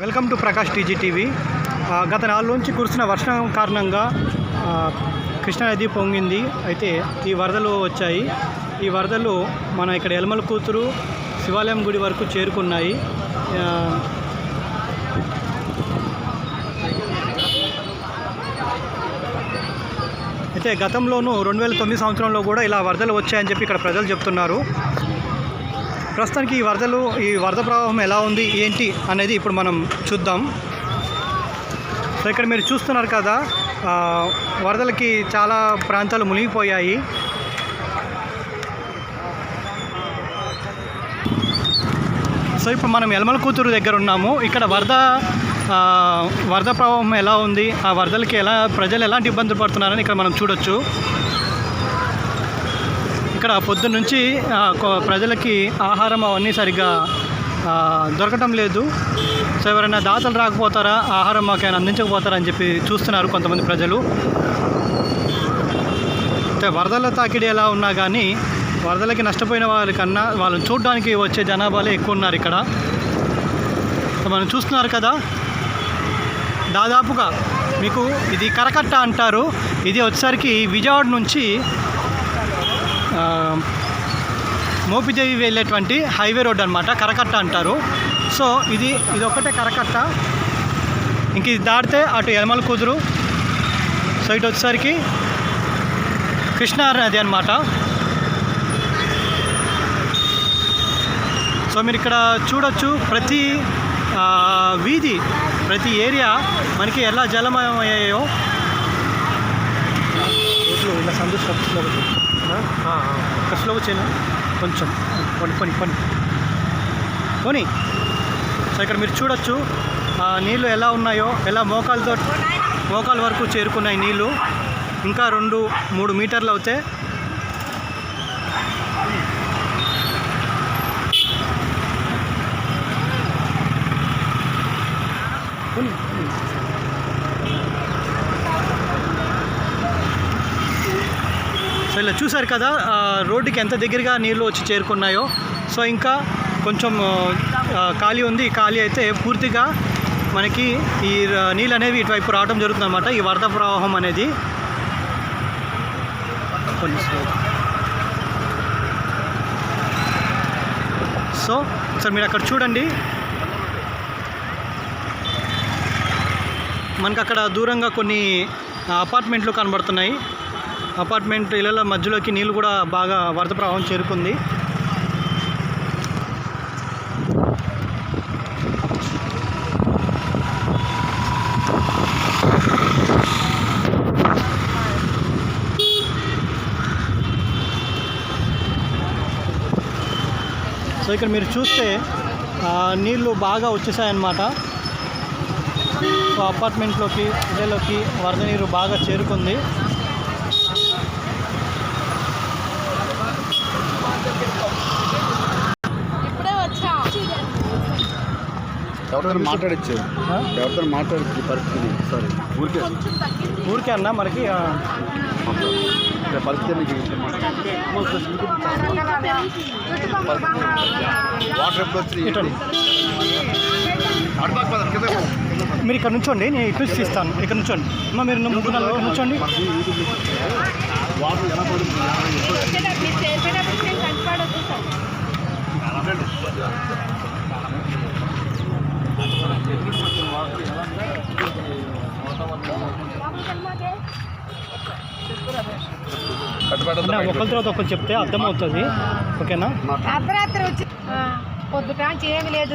Welcome to Prakash TG TV. గత నాలుగు నుంచి కురిసిన వర్షం కారణంగా కృష్ణానది పొంగింది. అయితే ఈ వరదలు వచ్చాయి. ఈ వరదలు మన ఇక్కడ ఎలమల కూతురు శివాలయం గుడి వరకు చేరుకున్నాయి. అయితే గతంలోనూ రెండు వేల తొమ్మిది సంవత్సరంలో కూడా ఇలా వరదలు వచ్చాయని చెప్పి ఇక్కడ ప్రజలు చెప్తున్నారు. ప్రస్తుతానికి ఈ వరదలు ఈ వరద ప్రవాహం ఎలా ఉంది ఏంటి అనేది ఇప్పుడు మనం చూద్దాం. సో ఇక్కడ మీరు చూస్తున్నారు కదా వరదలకి చాలా ప్రాంతాలు మునిగిపోయాయి. సో ఇప్పుడు మనం యలమల కూతురు దగ్గర ఉన్నాము. ఇక్కడ వరద వరద ప్రవాహం ఎలా ఉంది ఆ వరదలకి ఎలా ప్రజలు ఎలాంటి ఇబ్బందులు పడుతున్నారని ఇక్కడ మనం చూడొచ్చు. ఇక్కడ పొద్దు నుంచి ప్రజలకి ఆహారం అవన్నీ సరిగ్గా దొరకటం లేదు. సో ఎవరైనా దాతలు రాకపోతారా ఆహారం మాకైనా అందించకపోతారా అని చెప్పి చూస్తున్నారు కొంతమంది ప్రజలు. అయితే వరదల తాకిడి ఎలా ఉన్నా కానీ వరదలకి నష్టపోయిన వారికన్నా వాళ్ళని చూడడానికి వచ్చే జనాభాలే ఎక్కువ ఉన్నారు ఇక్కడ మనం చూస్తున్నారు కదా దాదాపుగా మీకు ఇది కరకట్ట అంటారు. ఇది వచ్చేసరికి విజయవాడ నుంచి మోపిదేవి వెళ్ళేటువంటి హైవే రోడ్ అనమాట కరకట్ట అంటారు. సో ఇది ఇది ఒకటే కరకట్ట. ఇంక ఇది దాటితే అటు ఎలమల కుదురు. సో ఇటు వచ్చేసరికి కృష్ణా నది అనమాట సో మీరు ఇక్కడ చూడొచ్చు ప్రతి వీధి ప్రతి ఏరియా మనకి ఎలా జలమయం అయ్యాయో. ఇలా సందు స్లోగా కొంచెం. పని పని పని. పోనీ. సో ఇక్కడ మీరు చూడొచ్చు నీళ్ళు ఎలా ఉన్నాయో ఎలా మోకాలతో మోకాల వరకు చేరుకున్నాయి నీళ్ళు ఇంకా రెండు మూడు మీటర్లు అవుతే. పోనీ, పోనీ. చూశారు ఇలా కదా రోడ్డుకి ఎంత దగ్గరగా నీళ్ళు వచ్చి చేరుకున్నాయో. సో ఇంకా కొంచెం ఖాళీ ఉంది. ఈ ఖాళీ అయితే పూర్తిగా మనకి ఈ నీళ్ళు అనేవి ఇటువైపు రావడం జరుగుతుంది అనమాట ఈ వరద ప్రవాహం అనేది. సో సార్ మీరు అక్కడ చూడండి. మనకు అక్కడ దూరంగా కొన్ని అపార్ట్మెంట్లు కనబడుతున్నాయి. అపార్ట్మెంట్ ఇళ్ళ మధ్యలోకి నీళ్ళు కూడా బాగా వరద ప్రవాహం చేరుకుంది. సో ఇక్కడ మీరు చూస్తే నీళ్ళు బాగా వచ్చేసాయన్నమాట. సో అపార్ట్మెంట్లోకి ఇళ్ళలోకి వరద నీరు బాగా చేరుకుంది ఇప్పుడే వచ్చా ఎవరితో మాట్లాడచ్చు? ఎవరితో మాట్లాడచ్చు పరిస్థితి. సరే ఊరికే. ఊరికే అన్న మనకి పరిస్థితి మీకు వాటర్ ఎప్పుడు. మీరు ఇక్కడ నుంచోండి నేను ఇటు నుంచి తీస్తాను. ఇక్కడ నుంచోండి. అమ్మ మీరు ముగ్గురు నలుగురు ఇక్కడ నుంచోండి. వాటర్ ఎలా పడుతుంది వచ్చేటప్పుడు చేసేటప్పుడు నేను కనపడొచ్చు సార్ అంటే ఒకరి తర్వాత ఒకరు చెప్తే అర్థమవుతుంది. ఓకేనా? అర్ధరాత్రి వచ్చి పొద్దుట ఏమి లేదు